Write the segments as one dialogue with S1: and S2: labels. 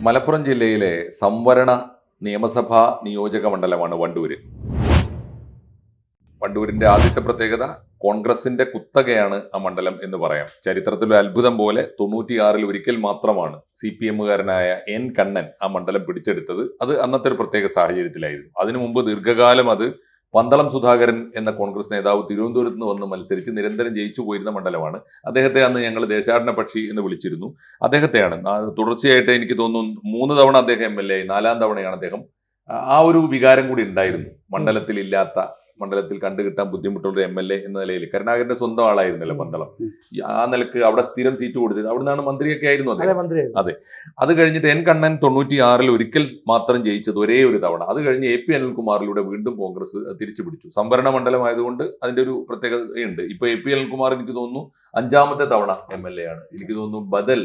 S1: മലപ്പുറം ജില്ലയിലെ സംവരണ നിയമസഭാ നിയോജക മണ്ഡലമാണ് വണ്ടൂര്. വണ്ടൂരിന്റെ ആദ്യത്തെ പ്രത്യേകത കോൺഗ്രസിന്റെ കുത്തകയാണ് ആ മണ്ഡലം എന്ന് പറയാം. ചരിത്രത്തിൽ ഒരു അത്ഭുതം പോലെ തൊണ്ണൂറ്റിയാറിൽ ഒരിക്കൽ മാത്രമാണ് സി പി എമ്മുകാരനായ എൻ കണ്ണൻ ആ മണ്ഡലം പിടിച്ചെടുത്തത്. അത് അന്നത്തെ ഒരു പ്രത്യേക സാഹചര്യത്തിലായിരുന്നു. അതിനു മുമ്പ് ദീർഘകാലം അത് പന്തളം സുധാകരൻ എന്ന കോൺഗ്രസ് നേതാവ് തിരുവനന്തപുരത്ത് നിന്ന് വന്ന് മത്സരിച്ച് നിരന്തരം ജയിച്ചു പോയിരുന്ന മണ്ഡലമാണ്. അദ്ദേഹത്തെ അന്ന് ഞങ്ങൾ ദേശാടന പക്ഷി എന്ന് വിളിച്ചിരുന്നു. അദ്ദേഹത്തെയാണ്. തുടർച്ചയായിട്ട് എനിക്ക് തോന്നുന്നു മൂന്ന് തവണ അദ്ദേഹം എം എൽ എ നാലാം തവണയാണ് അദ്ദേഹം ആ, ഒരു വികാരം കൂടി ഉണ്ടായിരുന്നു. മണ്ഡലത്തിൽ ഇല്ലാത്ത മണ്ഡലത്തിൽ കണ്ടുകിട്ടാൻ ബുദ്ധിമുട്ടുള്ള എം എൽ എ എന്ന നിലയിൽ. കരുണാകരന്റെ സ്വന്തം ആളായിരുന്നല്ലോ പന്തളം ആ നിലയ്ക്ക് അവിടെ സ്ഥിരം സീറ്റ് കൊടുത്തത്. അവിടെ നിന്നാണ് മന്ത്രിയൊക്കെ ആയിരുന്നു
S2: അതെ മന്ത്രി
S1: അത്. കഴിഞ്ഞിട്ട് എൻ കണ്ണൻ തൊണ്ണൂറ്റി ആറിൽ ഒരിക്കൽ മാത്രം ജയിച്ചത് ഒരേ ഒരു തവണ. അത് കഴിഞ്ഞ് എ പി അനിൽകുമാറിലൂടെ വീണ്ടും കോൺഗ്രസ് തിരിച്ചു പിടിച്ചു സംവരണ മണ്ഡലമായതുകൊണ്ട് അതിന്റെ ഒരു പ്രത്യേകതയുണ്ട്. ഇപ്പൊ എ പി അനിൽകുമാർ എനിക്ക് തോന്നുന്നു അഞ്ചാമത്തെ തവണ എം എൽ എ ആണ്. എനിക്ക് തോന്നുന്നു ബദൽ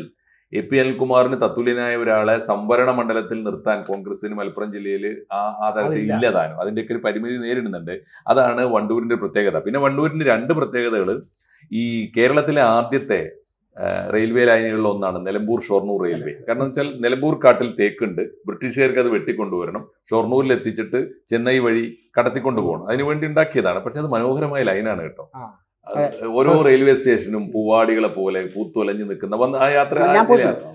S1: എ പി അനിൽകുമാറിന് തത്തുല്യനായ ഒരാളെ സംവരണ മണ്ഡലത്തിൽ നിർത്താൻ കോൺഗ്രസിന് മലപ്പുറം ജില്ലയിൽ ആ ആ തരത്തിൽ. ഇല്ലതാനും അതിന്റെയൊക്കെ ഒരു പരിമിതി നേരിടുന്നുണ്ട്. അതാണ് വണ്ടൂരിന്റെ പ്രത്യേകത. പിന്നെ വണ്ടൂരിന്റെ രണ്ട് പ്രത്യേകതകൾ ഈ കേരളത്തിലെ ആദ്യത്തെ റെയിൽവേ ലൈനുകളിൽ ഒന്നാണ് നിലമ്പൂർ ഷൊർണൂർ റെയിൽവേ. കാരണം വെച്ചാൽ നിലമ്പൂർ കാട്ടിൽ തേക്കുണ്ട്. ബ്രിട്ടീഷുകാർക്ക് അത് വെട്ടിക്കൊണ്ടുവരണം. ഷൊർണൂരിൽ എത്തിച്ചിട്ട് ചെന്നൈ വഴി കടത്തിക്കൊണ്ടു പോകണം അതിനുവേണ്ടി ഉണ്ടാക്കിയതാണ്. പക്ഷെ അത് മനോഹരമായ ലൈനാണ് കേട്ടോ. ഓരോ റെയിൽവേ സ്റ്റേഷനും പൂവാടികളെ പോലെ പൂത്തുലഞ്ഞു നിൽക്കുന്ന വന്ന് ആ യാത്ര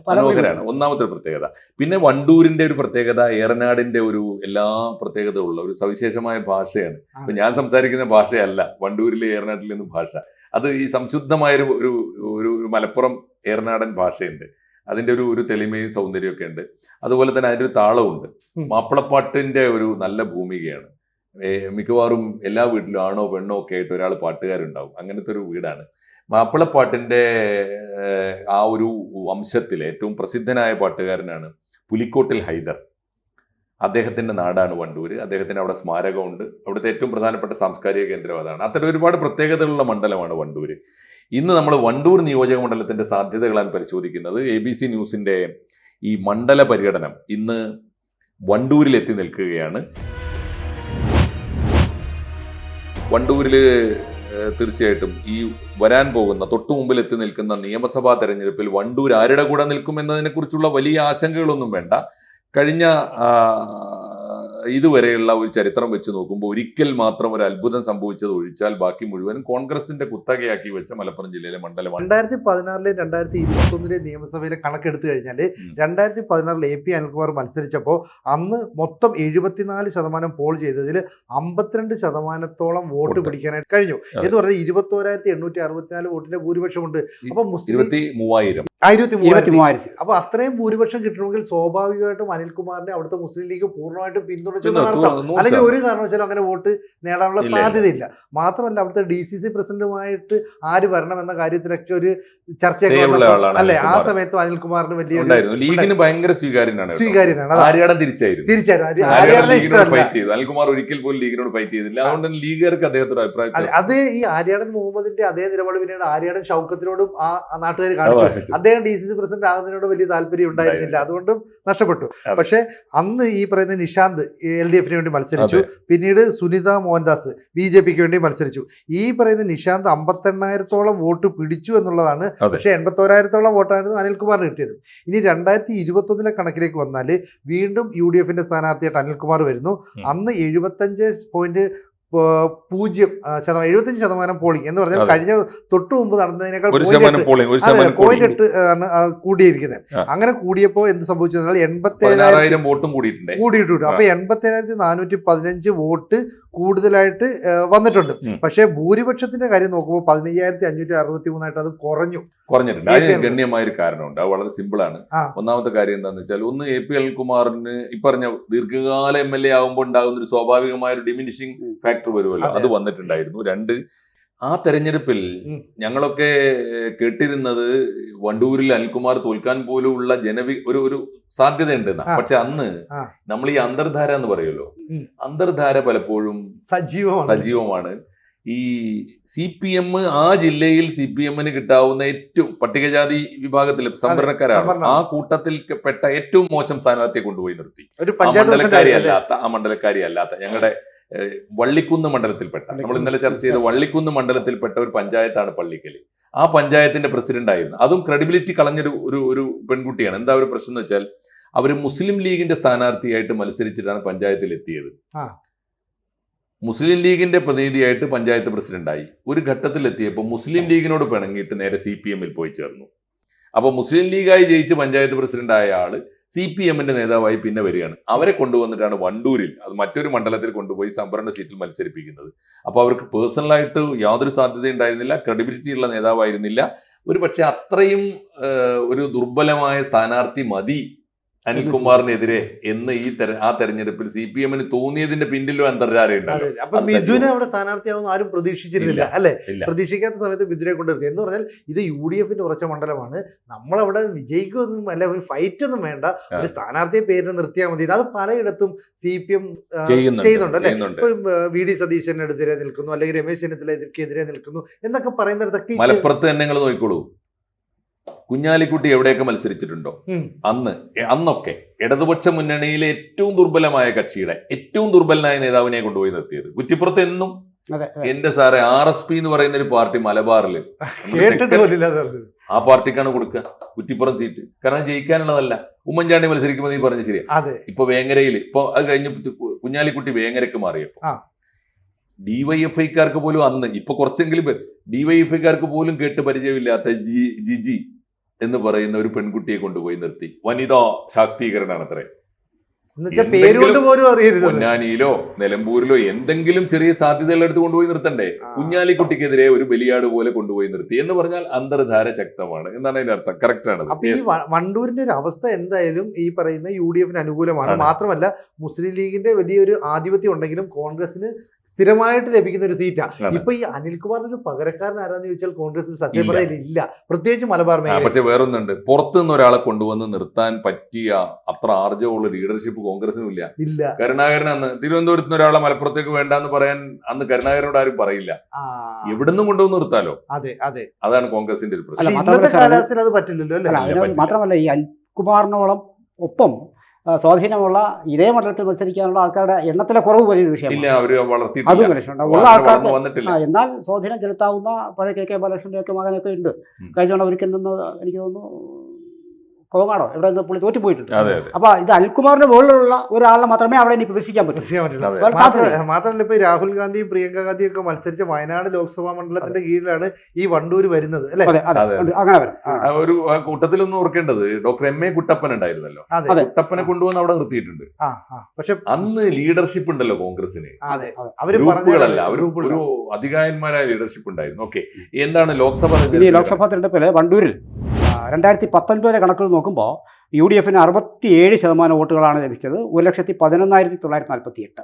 S1: മനോഹരമാണ് ഒന്നാമത്തെ പ്രത്യേകത. പിന്നെ വണ്ടൂരിന്റെ ഒരു പ്രത്യേകത ഏറനാടിന്റെ ഒരു എല്ലാ പ്രത്യേകതയുള്ള ഒരു സവിശേഷമായ ഭാഷയാണ്. ഇപ്പൊ ഞാൻ സംസാരിക്കുന്ന ഭാഷയല്ല. വണ്ടൂരിലെ ഏറനാട്ടിലെ നിന്ന് ഭാഷ. അത് ഈ സംശുദ്ധമായ ഒരു ഒരു മലപ്പുറം ഏറനാടൻ ഭാഷയുണ്ട്. അതിന്റെ ഒരു ഒരു തെളിമയും സൗന്ദര്യമൊക്കെ ഉണ്ട്. അതുപോലെ തന്നെ അതിന്റെ ഒരു താളമുണ്ട്. മാപ്പിളപ്പാട്ടിന്റെ ഒരു നല്ല ഭൂമികയാണ്. മിക്കവാറും എല്ലാ വീട്ടിലും ആണോ പെണ്ണോ ഒക്കെ ആയിട്ട് ഒരാൾ പാട്ടുകാരുണ്ടാവും. അങ്ങനത്തെ ഒരു വീടാണ്. മാപ്പിളപ്പാട്ടിന്റെ ആ ഒരു വംശത്തിൽ ഏറ്റവും പ്രസിദ്ധനായ പാട്ടുകാരനാണ് പുലിക്കോട്ടിൽ ഹൈദർ. അദ്ദേഹത്തിന്റെ നാടാണ് വണ്ടൂര്. അദ്ദേഹത്തിന് അവിടെ സ്മാരകമുണ്ട്. അവിടുത്തെ ഏറ്റവും പ്രധാനപ്പെട്ട സാംസ്കാരിക കേന്ദ്രം അതാണ്. അത്തരം ഒരുപാട് പ്രത്യേകതകളുള്ള മണ്ഡലമാണ് വണ്ടൂര്. ഇന്ന് നമ്മൾ വണ്ടൂർ നിയോജക മണ്ഡലത്തിന്റെ സാധ്യതകളാണ് പരിശോധിക്കുന്നത്. എ ബി സി ന്യൂസിന്റെ ഈ മണ്ഡല പര്യടനം ഇന്ന് വണ്ടൂരിൽ എത്തി നിൽക്കുകയാണ്. വണ്ടൂരിൽ തീർച്ചയായിട്ടും ഈ വരാൻ പോകുന്ന തൊട്ടു മുമ്പിൽ എത്തി നിൽക്കുന്ന നിയമസഭാ തെരഞ്ഞെടുപ്പിൽ വണ്ടൂർ ആരുടെ കൂടെ നിൽക്കും എന്നതിനെ കുറിച്ചുള്ള വലിയ ആശങ്കകളൊന്നും വേണ്ട. കഴിഞ്ഞ ഇതുവരെയുള്ള ഒരു ചരിത്രം വെച്ച് നോക്കുമ്പോൾ ഒരിക്കൽ മാത്രം ഒരു അത്ഭുതം സംഭവിച്ചത് ഒഴിച്ചാൽ ബാക്കി മുഴുവനും കോൺഗ്രസിന്റെ കുത്തകയാക്കി വെച്ച മലപ്പുറം ജില്ലയിലെ മണ്ഡലം
S2: രണ്ടായിരത്തി പതിനാറിലെ രണ്ടായിരത്തി ഇരുപത്തി ഒന്നിലെ നിയമസഭയിലെ കണക്കെടുത്തു കഴിഞ്ഞാൽ. രണ്ടായിരത്തി പതിനാറിൽ എ പി അനിൽകുമാർ മത്സരിച്ചപ്പോൾ അന്ന് മൊത്തം എഴുപത്തിനാല് ശതമാനം പോൾ ചെയ്തതിൽ അമ്പത്തിരണ്ട് ശതമാനത്തോളം വോട്ട്. പിടിക്കാനായിട്ട് കഴിഞ്ഞു. എന്ന് പറഞ്ഞാൽ ഇരുപത്തോരായിരത്തി എണ്ണൂറ്റി അറുപത്തിനാല് വോട്ടിന്റെ ഭൂരിപക്ഷമുണ്ട്. അപ്പൊ മുസ്ലിം
S1: ഇരുപത്തി മൂവായിരം
S2: ആയിരത്തി മൂവായിരത്തി അപ്പൊ അത്രയും ഭൂരിപക്ഷം കിട്ടണമെങ്കിൽ സ്വാഭാവികമായിട്ടും അനിൽകുമാറിനെ അവിടുത്തെ മുസ്ലിം ലീഗ് പൂർണമായിട്ടും പിന്തുണച്ചു
S1: നടത്താം
S2: അല്ലെങ്കിൽ. ഒരു കാരണവശാലും അങ്ങനെ വോട്ട് നേടാനുള്ള. സാധ്യതയില്ല. മാത്രമല്ല അവിടുത്തെ ഡി സി സി പ്രസിഡന്റുമായിട്ട് ആര് വരണം എന്ന കാര്യത്തിലൊക്കെ ഒരു ചർച്ചയൊക്കെ അല്ലെ ആ സമയത്ത് അനിൽകുമാറിന് വലിയ
S1: ലീഗിന് ഭയങ്കര സ്വീകാര്യനാണ്.
S2: സ്വീകാര്യനാണ്.
S1: തിരിച്ചായിരുന്നു. അനിൽകുമാർ ഒരിക്കൽ പോലും ലീഗിനോട് ഫൈറ്റ് ചെയ്തില്ല. അതുകൊണ്ട് ലീഗുകാർക്ക് അദ്ദേഹത്തോട് അഭിപ്രായം
S2: അത് ഈ ആര്യാടൻ മുഹമ്മദിന്റെ അതേ നിലപാട് പിന്നീട് ആര്യാടൻ ഷൗക്കത്തിനോടും ആ നാട്ടുകാർ കാണിച്ചു. അദ്ദേഹം ഡി സി സി പ്രസിഡന്റ് ആകുന്നതിനോട് വലിയ താല്പര്യം ഉണ്ടായിരുന്നില്ല. അതുകൊണ്ടും നഷ്ടപ്പെട്ടു. പക്ഷെ അന്ന് ഈ പറയുന്ന നിഷാന്ത് എൽ ഡി എഫിന് വേണ്ടി മത്സരിച്ചു. പിന്നീട് സുനിത മോഹൻദാസ് ബി ജെ പിക്ക് വേണ്ടി മത്സരിച്ചു. ഈ പറയുന്ന നിഷാന്ത് അമ്പത്തെണ്ണായിരത്തോളം വോട്ട് പിടിച്ചു എന്നുള്ളതാണ്. പക്ഷെ എൺപത്തോരായിരത്തോളം വോട്ടായിരുന്നു അനിൽകുമാറിന് കിട്ടിയത്. ഇനി രണ്ടായിരത്തി ഇരുപത്തൊന്നിലെ കണക്കിലേക്ക് വന്നാൽ വീണ്ടും യു ഡി എഫിന്റെ സ്ഥാനാർത്ഥിയായിട്ട് അനിൽകുമാർ വരുന്നു. അന്ന് എഴുപത്തഞ്ച് പോയിന്റ് പൂജ്യം ശതമാനം എഴുപത്തഞ്ച് ശതമാനം പോളിംഗ് എന്ന് പറഞ്ഞാൽ കഴിഞ്ഞ തൊട്ടു മുമ്പ് നടന്നതിനേക്കാൾ പോയിന്റ് എട്ട് ആണ് കൂടിയിരിക്കുന്നത്. അങ്ങനെ കൂടിയപ്പോൾ എന്ത് സംഭവിച്ചു എന്നാൽ എൺപത്തി
S1: വോട്ടും കൂടിയിട്ടുണ്ട്.
S2: കൂടിയിട്ടുണ്ട്. അപ്പൊ എൺപത്തി ഏഴായിരത്തി നാനൂറ്റി പതിനഞ്ച് വോട്ട് കൂടുതലായിട്ട് വന്നിട്ടുണ്ട്.
S1: പക്ഷെ
S2: പക്ഷേ ഭൂരിപക്ഷത്തിന്റെ കാര്യം നോക്കുമ്പോൾ പതിനയ്യായിരത്തി അഞ്ഞൂറ്റി അറുപത്തി മൂന്നായിട്ട് അത് കുറഞ്ഞു.
S1: കുറഞ്ഞിട്ടുണ്ട്. അതിന് ഗണ്യമായ ഒരു കാരണമുണ്ട്. അത് വളരെ സിമ്പിൾ ആണ്. ഒന്നാമത്തെ കാര്യം എന്താന്ന് വെച്ചാൽ ഒന്ന് എ പി അൽകുമാറിന് ഈ പറഞ്ഞ ദീർഘകാല എം എൽ എ ആകുമ്പോൾ ഉണ്ടാകുന്ന ഒരു സ്വാഭാവികമായ ഒരു ഡിമിനിഷിംഗ് ഫാക്ടർ വരുമല്ലോ.
S2: അത്
S1: വന്നിട്ടുണ്ടായിരുന്നു. രണ്ട് ആ തെരഞ്ഞെടുപ്പിൽ ഞങ്ങളൊക്കെ കേട്ടിരുന്നത് വണ്ടൂരിൽ അനിൽകുമാർ തോൽക്കാൻ പോലുള്ള ജനവി ഒരു ഒരു സാധ്യതയുണ്ട്. പക്ഷെ അന്ന് നമ്മൾ ഈ അന്തർധാര എന്ന് പറയുമല്ലോ. അന്തർധാര പലപ്പോഴും
S2: സജീവമാണ്.
S1: സജീവമാണ്. ഈ സി പി എം ആ ജില്ലയിൽ സി പി എമ്മിന് കിട്ടാവുന്ന ഏറ്റവും പട്ടികജാതി വിഭാഗത്തിൽ സംവരണക്കാരാണ്. ആ കൂട്ടത്തിൽ പെട്ട ഏറ്റവും മോശം സ്ഥാനാർത്ഥിയെ കൊണ്ടുപോയി നിർത്തി.
S2: ഒരു
S1: മണ്ഡലക്കാരി അല്ലാത്ത ആ മണ്ഡലക്കാരി അല്ലാത്ത ഞങ്ങളുടെ വള്ളിക്കുന്ന് മണ്ഡലത്തിൽപ്പെട്ട നമ്മൾ ഇന്നലെ ചർച്ച ചെയ്ത വള്ളിക്കുന്ന് മണ്ഡലത്തിൽപ്പെട്ട ഒരു പഞ്ചായത്താണ് പള്ളിക്കൽ. ആ പഞ്ചായത്തിന്റെ പ്രസിഡന്റ് ആയിരുന്നു. അതും ക്രെഡിബിലിറ്റി കളഞ്ഞൊരു ഒരു ഒരു പെൺകുട്ടിയാണ്. എന്താ ഒരു പ്രശ്നം എന്ന് വെച്ചാൽ അവർ മുസ്ലിം ലീഗിന്റെ സ്ഥാനാർത്ഥിയായിട്ട് മത്സരിച്ചിട്ടാണ് പഞ്ചായത്തിൽ എത്തിയത്. മുസ്ലിം ലീഗിന്റെ പ്രതിനിധിയായിട്ട് പഞ്ചായത്ത് പ്രസിഡന്റായി ഒരു ഘട്ടത്തിൽ എത്തിയപ്പോൾ മുസ്ലിം ലീഗിനോട് പിണങ്ങിയിട്ട് നേരെ സി പി എമ്മിൽ പോയി ചേർന്നു. അപ്പോൾ മുസ്ലിം ലീഗായി ജയിച്ച് പഞ്ചായത്ത് പ്രസിഡന്റ് ആയ ആൾ സി പി എമ്മിന്റെ നേതാവായി പിന്നെ വരികയാണ്. അവരെ കൊണ്ടുവന്നിട്ടാണ് വണ്ടൂരിൽ അത് മറ്റൊരു മണ്ഡലത്തിൽ കൊണ്ടുപോയി സംവരണ സീറ്റിൽ മത്സരിപ്പിക്കുന്നത്. അപ്പോൾ അവർക്ക് പേഴ്സണലായിട്ട് യാതൊരു സാധ്യത ഉണ്ടായിരുന്നില്ല ക്രെഡിബിലിറ്റി ഉള്ള നേതാവായിരുന്നില്ല. ഒരു പക്ഷെ അത്രയും ഒരു ദുർബലമായ സ്ഥാനാർത്ഥി മതി അനിൽകുമാറിനെതിരെ എന്ന് ഈ ആ തെരഞ്ഞെടുപ്പിൽ സി പി എമ്മിന് തോന്നിയതിന്റെ പിന്നിലും ഉണ്ടല്ലോ?
S2: അപ്പൊ മിഥുനെ അവിടെ സ്ഥാനാർത്ഥിയാവുന്ന ആരും പ്രതീക്ഷിച്ചിരുന്നില്ല. അല്ലെ? പ്രതീക്ഷിക്കാത്ത സമയത്ത് മിഥുനെ കൊണ്ടുവരുത്തി എന്ന് പറഞ്ഞാൽ ഇത് യു ഡി എഫിന്റെ ഉറച്ച മണ്ഡലമാണ്. നമ്മളവിടെ വിജയിക്കൊന്നും അല്ല ഒരു ഫൈറ്റ് ഒന്നും വേണ്ട ഒരു സ്ഥാനാർത്ഥിയെ പേരിന് നിർത്തിയാൽ മതി. അത് പലയിടത്തും സി പി എം
S1: ചെയ്യുന്നുണ്ട്
S2: അല്ലെ? വി ഡി സതീശനെതിരെ നിൽക്കുന്നു അല്ലെങ്കിൽ രമേശ് ചെന്നിത്തലക്കെതിരെ നിൽക്കുന്നു എന്നൊക്കെ പറയുന്നിടത്തൊക്കെ
S1: മലപ്പുറത്ത് തന്നെ നോക്കിക്കോളൂ. കുഞ്ഞാലിക്കുട്ടി എവിടെയൊക്കെ മത്സരിച്ചിട്ടുണ്ടോ? അന്ന് അന്നൊക്കെ ഇടതുപക്ഷ മുന്നണിയിലെ ഏറ്റവും ദുർബലമായ കക്ഷിയുടെ ഏറ്റവും ദുർബലനായ നേതാവിനെ കൊണ്ടുപോയി നിർത്തിയത്. കുറ്റിപ്പുറത്ത് എന്നും. എന്റെ സാറെ ആർ എസ് പി എന്ന് പറയുന്ന ഒരു പാർട്ടി മലബാറിൽ. ആ പാർട്ടിക്കാണ് കൊടുക്കുക കുറ്റിപ്പുറം സീറ്റ്. കാരണം ജയിക്കാനുള്ളതല്ല. ഉമ്മൻചാണ്ടി മത്സരിക്കുമ്പോൾ നീ പറഞ്ഞ ശരിയാ. ഇപ്പൊ വേങ്ങരയിൽ ഇപ്പൊ അത് കഴിഞ്ഞ കുഞ്ഞാലിക്കുട്ടി വേങ്ങരക്ക് മാറിയപ്പോ. ഡിവൈഎഫ്ഐക്കാർക്ക് പോലും അന്ന് ഇപ്പൊ കുറച്ചെങ്കിലും ഡിവൈഎഫ്ഐക്കാർക്ക് പോലും കേട്ട് പരിചയമില്ലാത്ത ജി ജിജി എന്ന് പറയുന്ന ഒരു പെൺകുട്ടിയെ കൊണ്ടുപോയി നിർത്തി. വനിതാ ശാക്തീകരണമാണ് അത്രേ പൊന്നാനിയിലോ നിലമ്പൂരിലോ എന്തെങ്കിലും ചെറിയ സാധ്യതകൾ എടുത്ത് കൊണ്ടുപോയി നിർത്തണ്ടേ. കുഞ്ഞാലിക്കുട്ടിക്കെതിരെ ഒരു ബലിയാട് പോലെ കൊണ്ടുപോയി നിർത്തി എന്ന് പറഞ്ഞാൽ അന്തർധാര ശക്തമാണ് എന്നാണ് അതിന്റെ അർത്ഥം. കറക്റ്റ് ആണ്
S2: അപ്പൊ ഈ വണ്ടൂരിന്റെ ഒരു അവസ്ഥ എന്തായാലും ഈ പറയുന്ന യു ഡി എഫിന് അനുകൂലമാണ്. മാത്രമല്ല മുസ്ലിം ലീഗിന്റെ വലിയൊരു ആധിപത്യം ഉണ്ടെങ്കിലും കോൺഗ്രസിന് സ്ഥിരമായിട്ട് ലഭിക്കുന്ന ഒരു സീറ്റാണ്. ഇപ്പൊ ഈ അനിൽകുമാറിന്റെ ഒരു പകരക്കാരൻ ആരാന്ന് ചോദിച്ചാൽ കോൺഗ്രസിൽ സത്യം
S1: ഇല്ല.
S2: പ്രത്യേകിച്ച് മലബാർ മേഖല
S1: പക്ഷെ വേറൊന്നുണ്ട്. പുറത്തു നിന്ന് ഒരാളെ കൊണ്ടുവന്ന് നിർത്താൻ പറ്റിയ അത്ര ആർജവുള്ള ലീഡർഷിപ്പ് കോൺഗ്രസിനും ഇല്ല.
S2: ഇല്ല.
S1: കരുണാകരൻ അന്ന് തിരുവനന്തപുരത്ത് നിന്ന് ഒരാളെ മലപ്പുറത്തേക്ക് വേണ്ടെന്ന് പറയാൻ അന്ന് കരുണാകരനോട് ആരും പറയില്ല.
S2: ആ,
S1: എവിടുന്നും കൊണ്ടുവന്ന് നിർത്താലോ?
S2: അതെ അതെ.
S1: അതാണ് കോൺഗ്രസിന്റെ ഒരു പ്രശ്നം.
S2: കാലാവസ്ഥയിൽ അത് പറ്റില്ലല്ലോ.
S3: മാത്രമല്ല ഈ അൽകുമാറിനോളം ഒപ്പം സ്വാധീനമുള്ള ഇതേ മണ്ഡലത്തിൽ മത്സരിക്കാനുള്ള ആൾക്കാരുടെ എണ്ണത്തിലെ കുറവ് വലിയൊരു വിഷയമാണ്. അതും
S1: വളർത്തിയിട്ടില്ല
S3: ഉള്ള ആൾക്കാർക്ക് എന്നാൽ സ്വാധീനം ചെലുത്താവുന്ന പഴയ കെ കെ ബാലകൃഷ്ണന്റെ ഒക്കെ മകനൊക്കെ ഉണ്ട് കഴിഞ്ഞ തവണ ഒരിക്കൽ നിന്ന് എനിക്ക് തോന്നുന്നു കോങ്ങാടോ എവിടെ നിന്ന് പുള്ളി തോറ്റു പോയിട്ടുണ്ട്
S1: അതെ അതെ.
S3: അപ്പൊ ഇത് അൽകുമാറിന്റെ മുകളിലുള്ള ഒരാളെ മാത്രമേ അവിടെ ഇനി പ്രതീക്ഷിക്കാൻ പറ്റൂ.
S2: മാത്രമല്ല ഇപ്പൊ രാഹുൽ ഗാന്ധിയും പ്രിയങ്ക ഗാന്ധിയും ഒക്കെ മത്സരിച്ച വയനാട് ലോക്സഭാ മണ്ഡലത്തിന്റെ കീഴിലാണ് ഈ വണ്ടൂര് വരുന്നത്.
S3: അങ്ങനെ
S1: ഒരു കൂട്ടത്തിൽ കൂട്ടത്തിലൊന്നും ഓർക്കേണ്ടത് ഡോക്ടർ എം എ കുട്ടപ്പൻ ഉണ്ടായിരുന്നല്ലോ. കുട്ടപ്പനെ കൊണ്ടുവന്ന് അവിടെ നിർത്തിയിട്ടുണ്ട്.
S2: പക്ഷെ
S1: അന്ന് ലീഡർഷിപ്പ് ഉണ്ടല്ലോ കോൺഗ്രസിന് ഗ്രൂപ്പുകളല്ല ഒരു ഒരു അധികായന്മാരായ ലീഡർഷിപ്പ് ഉണ്ടായിരുന്നു. ഓക്കെ. എന്താണ് ലോക്സഭ
S3: ലോക്സഭാ തെരഞ്ഞെടുപ്പിൽ വണ്ടൂരിൽ രണ്ടായിരത്തി പത്തൊൻപതിലെ കണക്കുകൾ നോക്കുമ്പോൾ യു ഡി എഫിന് അറുപത്തി ഏഴ് ശതമാനം വോട്ടുകളാണ് ലഭിച്ചത്. ഒരു ലക്ഷത്തി പതിനൊന്നായിരത്തി തൊള്ളായിരത്തി നാൽപ്പത്തി എട്ട്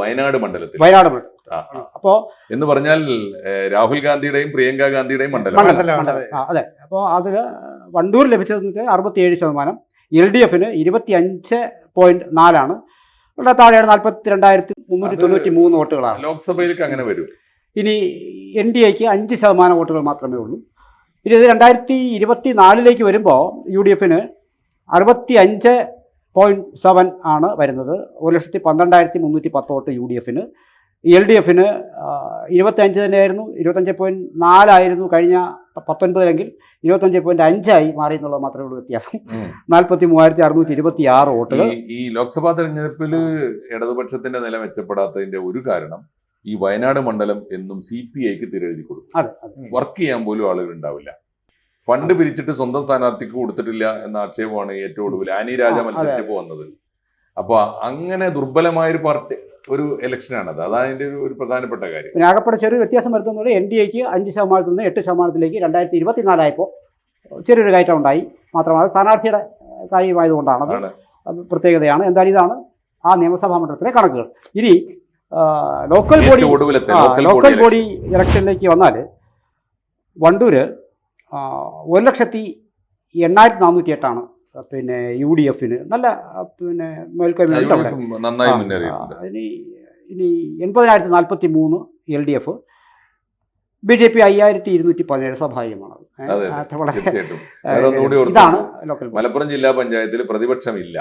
S1: വയനാട് മണ്ഡലത്തിൽ.
S3: വയനാട് മണ്ഡലം. അപ്പോ
S1: എന്ന് പറഞ്ഞാൽ രാഹുൽ ഗാന്ധിയുടെയും പ്രിയങ്ക ഗാന്ധിയുടെയും മണ്ഡലം.
S3: അതെ. അപ്പോൾ അതിൽ വണ്ടൂർ ലഭിച്ചത് അറുപത്തി ഏഴ് ശതമാനം. എൽ ഡി എഫിന് ഇരുപത്തി അഞ്ച് പോയിന്റ് നാലാണ്. ഇവിടെ താഴെയാണ് നാൽപ്പത്തി രണ്ടായിരത്തി മുന്നൂറ്റി തൊണ്ണൂറ്റി മൂന്ന് വോട്ടുകളാണ്.
S1: ലോക്സഭയിലേക്ക് അങ്ങനെ വരും.
S3: ഇനി എൻ ഡി എക്ക് അഞ്ച് ശതമാനം വോട്ടുകൾ മാത്രമേ ഉള്ളൂ. ഇനി ഇത് രണ്ടായിരത്തി ഇരുപത്തി നാലിലേക്ക് വരുമ്പോൾ യു ഡി എഫിന് അറുപത്തി അഞ്ച് പോയിന്റ് സെവൻ ആണ് വരുന്നത്. ഒരു ലക്ഷത്തി പന്ത്രണ്ടായിരത്തി മുന്നൂറ്റി പത്ത് വോട്ട് യു ഡി എഫിന്. എൽ ഡി എഫിന് ഇരുപത്തഞ്ച് തന്നെയായിരുന്നു ഇരുപത്തഞ്ച് പോയിന്റ് നാലായിരുന്നു കഴിഞ്ഞ പത്തൊൻപതിലെങ്കിൽ ഇരുപത്തഞ്ച് പോയിന്റ് അഞ്ചായി മാറി എന്നുള്ളത് മാത്രമേ ഉള്ളൂ വ്യത്യാസം. നാൽപ്പത്തി മൂവായിരത്തി അറുന്നൂറ്റി ഇരുപത്തി ആറ് വോട്ടുകൾ.
S1: ഈ ലോക്സഭാ തെരഞ്ഞെടുപ്പിൽ ഇടതുപക്ഷത്തിന്റെ നില മെച്ചപ്പെടാത്തതിന്റെ ഒരു കാരണം ഈ വയനാട് മണ്ഡലം എന്നും സി പി ഐക്ക് തിരെഴുതി കൊടുക്കും. വർക്ക് ചെയ്യാൻ പോലും ആളുകൾ ഉണ്ടാവില്ല. ഫണ്ട് പിരിച്ചിട്ട് സ്വന്തം സ്ഥാനാർത്ഥിക്ക് കൊടുത്തിട്ടില്ല എന്ന ആക്ഷേപമാണ് ഏറ്റവും ഒടുവിൽ ആനി രാജ
S3: മത്സരിച്ചപ്പോ
S1: മത്സരിച്ചപ്പോൾ വന്നത്. അപ്പൊ അങ്ങനെ ദുർബലമായ ഒരു പാർട്ടി ഒരു ഇലക്ഷനാണത്. അതാണ് അതിന്റെ ഒരു- പ്രധാനപ്പെട്ട കാര്യം.
S3: പിന്നെ ചെറിയ ചെറിയൊരു വ്യത്യാസം വരുത്തുന്നത് എൻ ഡി എക്ക് അഞ്ച് ശതമാനത്തിൽ നിന്ന് എട്ട് ശതമാനത്തിലേക്ക് രണ്ടായിരത്തി ഇരുപത്തിനാലായപ്പോൾ ചെറിയൊരു കയറ്റം ഉണ്ടായി മാത്രമല്ല സ്ഥാനാർത്ഥിയുടെ കാര്യമായതുകൊണ്ടാണ്. പ്രത്യേകതയാണ്. എന്തായാലും ഇതാണ് ആ നിയമസഭാ മണ്ഡലത്തിലെ കണക്കുകൾ. ഇനി ലോക്കൽ ബോഡി
S1: ലോക്കൽ ബോഡി
S3: ഇലക്ഷനിലേക്ക് വന്നാൽ വണ്ടൂർ ഒരു ലക്ഷത്തി എണ്ണായിരത്തി നാനൂറ്റി എട്ടാണ് പിന്നെ യു ഡി എഫിന്. നല്ല പിന്നെ മേൽക്കൈ ഇനി ഇനി എൺപതിനായിരത്തി നാൽപ്പത്തി മൂന്ന് L D F. B J P അയ്യായിരത്തി ഇരുന്നൂറ്റി പതിനേഴ് സ്വാഭാവികമാണ് ഇതാണ് ലോക്കൽ
S1: മലപ്പുറം ജില്ലാ പഞ്ചായത്തിൽ
S2: പ്രതിപക്ഷം ഇല്ല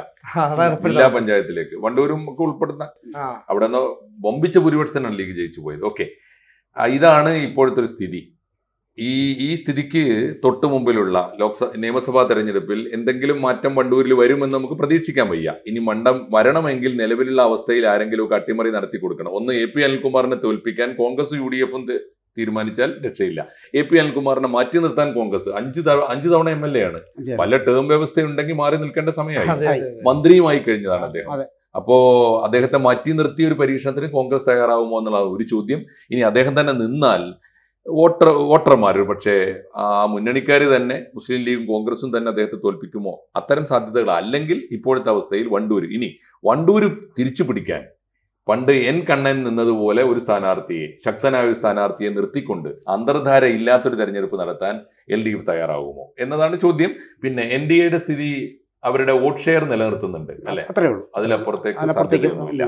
S1: ജില്ലാ പഞ്ചായത്തിലേക്ക്. വണ്ടൂരും ഒക്കെ ഉൾപ്പെടുന്ന അവിടെ നിന്ന് ബൊമ്പിച്ച ഭൂരിപക്ഷത്തിനാണ് ലീഗ് ജയിച്ചു പോയത്. ഓക്കെ. ഇതാണ് ഇപ്പോഴത്തെ ഒരു സ്ഥിതി. ഈ ഈ സ്ഥിതിക്ക് തൊട്ടു മുമ്പിലുള്ള ലോക്സഭ നിയമസഭാ തെരഞ്ഞെടുപ്പിൽ എന്തെങ്കിലും മാറ്റം വണ്ടൂരിൽ വരുമെന്ന് നമുക്ക് പ്രതീക്ഷിക്കാൻ വയ്യ. ഇനി മണ്ടം വരണമെങ്കിൽ നിലവിലുള്ള അവസ്ഥയിൽ ആരെങ്കിലും ഒക്കെ അട്ടിമറി നടത്തി കൊടുക്കണം ഒന്ന് എ പി അനിൽകുമാറിനെ തോൽപ്പിക്കാൻ കോൺഗ്രസ് യു ഡി എഫും തീരുമാനിച്ചാൽ രക്ഷയില്ല. എ പി അനിൽകുമാറിനെ മാറ്റി നിർത്താൻ കോൺഗ്രസ് അഞ്ച് തവണ അഞ്ച് തവണ എം എൽ എ ആണ്. പല ടേം വ്യവസ്ഥയുണ്ടെങ്കിൽ മാറി നിൽക്കേണ്ട സമയമായി. മന്ത്രിയുമായി കഴിഞ്ഞതാണ് അദ്ദേഹം. അപ്പോ അദ്ദേഹത്തെ മാറ്റി നിർത്തിയ ഒരു പരീക്ഷണത്തിന് കോൺഗ്രസ് തയ്യാറാവുമോ എന്നുള്ള ഒരു ചോദ്യം. ഇനി അദ്ദേഹം തന്നെ നിന്നാൽ വോട്ടർ വോട്ടർമാർ പക്ഷേ ആ മുന്നണിക്കാർ തന്നെ മുസ്ലിം ലീഗും കോൺഗ്രസും തന്നെ അദ്ദേഹത്തെ തോൽപ്പിക്കുമോ? അത്തരം സാധ്യതകൾ അല്ലെങ്കിൽ ഇപ്പോഴത്തെ അവസ്ഥയിൽ വണ്ടൂർ ഇനി വണ്ടൂർ തിരിച്ചു പിടിക്കാൻ പണ്ട് എൻ കണ്ണൻ നിന്നതുപോലെ ഒരു സ്ഥാനാർത്ഥിയെ ശക്തനായ ഒരു സ്ഥാനാർത്ഥിയെ നിർത്തിക്കൊണ്ട് അന്തർധാര ഇല്ലാത്തൊരു തെരഞ്ഞെടുപ്പ് നടത്താൻ എൽ ഡി എഫ് തയ്യാറാകുമോ എന്നതാണ് ചോദ്യം. പിന്നെ എൻ ഡി എയുടെ സ്ഥിതി അവരുടെ വോട്ട് ഷെയർ നിലനിർത്തുന്നുണ്ട് അല്ലെ?
S3: അത്രേ ഉള്ളൂ.
S1: അതിലപ്പുറത്തേക്ക് സാധ്യതയൊന്നുമില്ല.